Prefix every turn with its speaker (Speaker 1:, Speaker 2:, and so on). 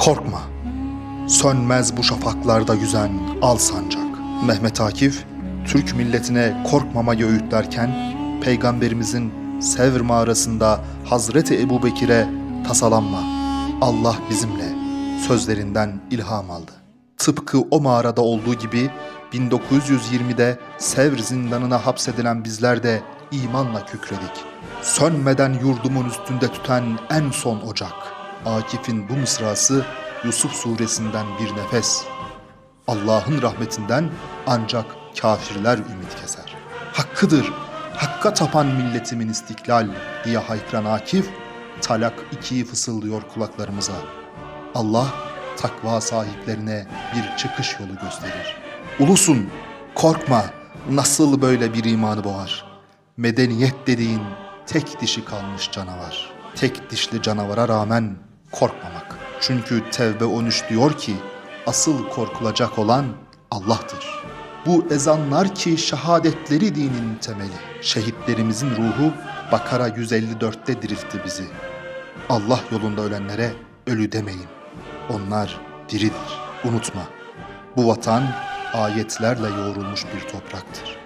Speaker 1: Korkma. Sönmez bu şafaklarda yüzen al sancak. Mehmet Akif, Türk milletine korkmamayı öğütlerken, Peygamberimizin Sevr mağarasında Hazreti Ebu Bekir'e tasalanma, Allah bizimle sözlerinden ilham aldı. Tıpkı o mağarada olduğu gibi 1920'de Sevr zindanına hapsedilen bizler de imanla kükredik. Sönmeden yurdumun üstünde tüten en son ocak. Akif'in bu mısrası Yusuf suresinden bir nefes. Allah'ın rahmetinden ancak kafirler ümit keser. Hakkıdır, hakka tapan milletimin istiklal diye haykıran Akif, talak ikiyi fısıldıyor kulaklarımıza. Allah takva sahiplerine bir çıkış yolu gösterir. Ulusun, korkma, nasıl böyle bir imanı boğar? Medeniyet dediğin tek dişi kalmış canavar. Tek dişli canavara rağmen korkmamak. Çünkü Tevbe 13 diyor ki, asıl korkulacak olan Allah'tır. Bu ezanlar ki şehadetleri dinin temeli. Şehitlerimizin ruhu Bakara 154'te diriltti bizi. Allah yolunda ölenlere ölü demeyin. Onlar diridir. Unutma. Bu vatan ayetlerle yoğrulmuş bir topraktır.